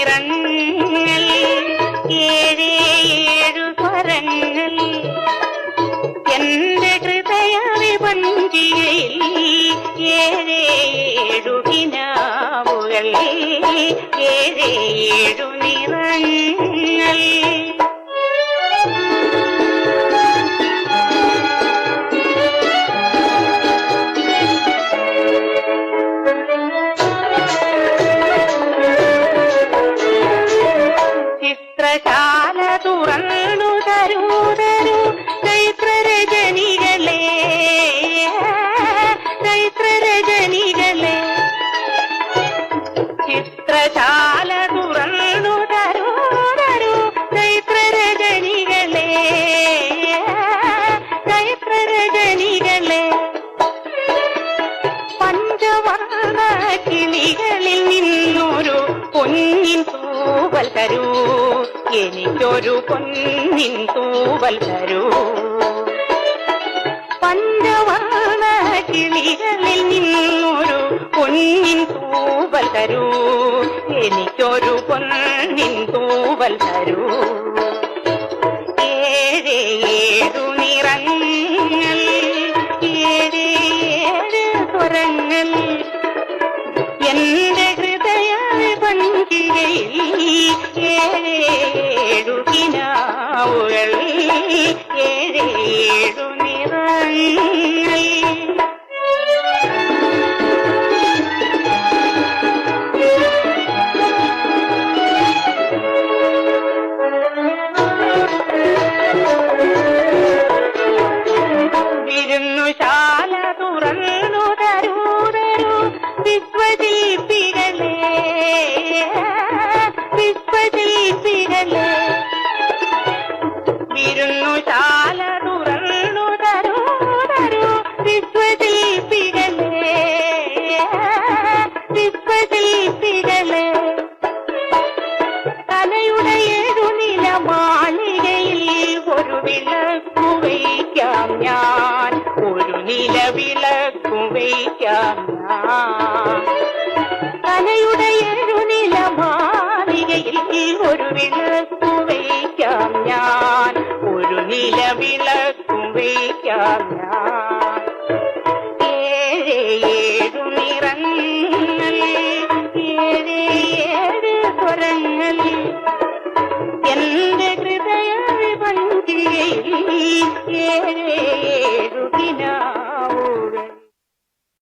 നിറങ്ങൾ ഏഴേ സ്വരങ്ങൾ. എന്റെ ഹൃദയ വിപഞ്ചിയിൽ ഏഴേ കിനാവുകൾ ഏഴേ നിറങ്ങൾ. ചൈത്രരജനികളെ ചിത്രശാല തുറന്നു തരൂ തരൂ. ചൈത്രരജനികളെ ചൈത്രരജനികളെ പഞ്ചവർണ കിളികളിൽ നിന്നൊരു പൊന്നിൻ തൂവൽ തരൂ. എനിക്കൊരു പൊന്നിൻ തൂവൽ തരൂ. പൊന്നിൻ തൂവൽ തരൂ. എനിക്കൊരു പൊന്നിൻ തൂവൽ തരൂ. ഏഴ് ഏഴു നിറങ്ങൾ ഏഴ് ഏഴ് സ്വരങ്ങൾ. എന്റെ ഹൃദയ പഞ്ചികയിൽ ഏഴേഴു കിനാവുകൾ ഏഴേഴു നിറങ്ങൾ. വിശ്വശില്പികളെ വിശ്വശില്പികളെ വിരുന്നുശാല തുറന്നു തരൂ തരൂ. വിശ്വശില്പികളെ വിശ്വശില്പികളെ കലയുടെ ഏഴുനില മാളികയിൽ ഒരു വിളക്കു വയ്ക്കാം ഞാൻ. ഒരു നില വിളക്കു വയ്ക്കാം ഞാൻ. കലയുടെ എഴുനില മാളികയിൽ ഒരു വിളക്കു വയ്ക്കാം ഞാൻ. ഒരു നില വിളക്കു വയ്ക്കാം ഞാൻ. ഏഴ് ഏഴു നിറങ്ങൾ ഏഴ് ഏഴ് സ്വരങ്ങൾ. എന്റെ ഹൃദയ പഞ്ചികയിൽ ഏഴ് ഏഴു ദിനാ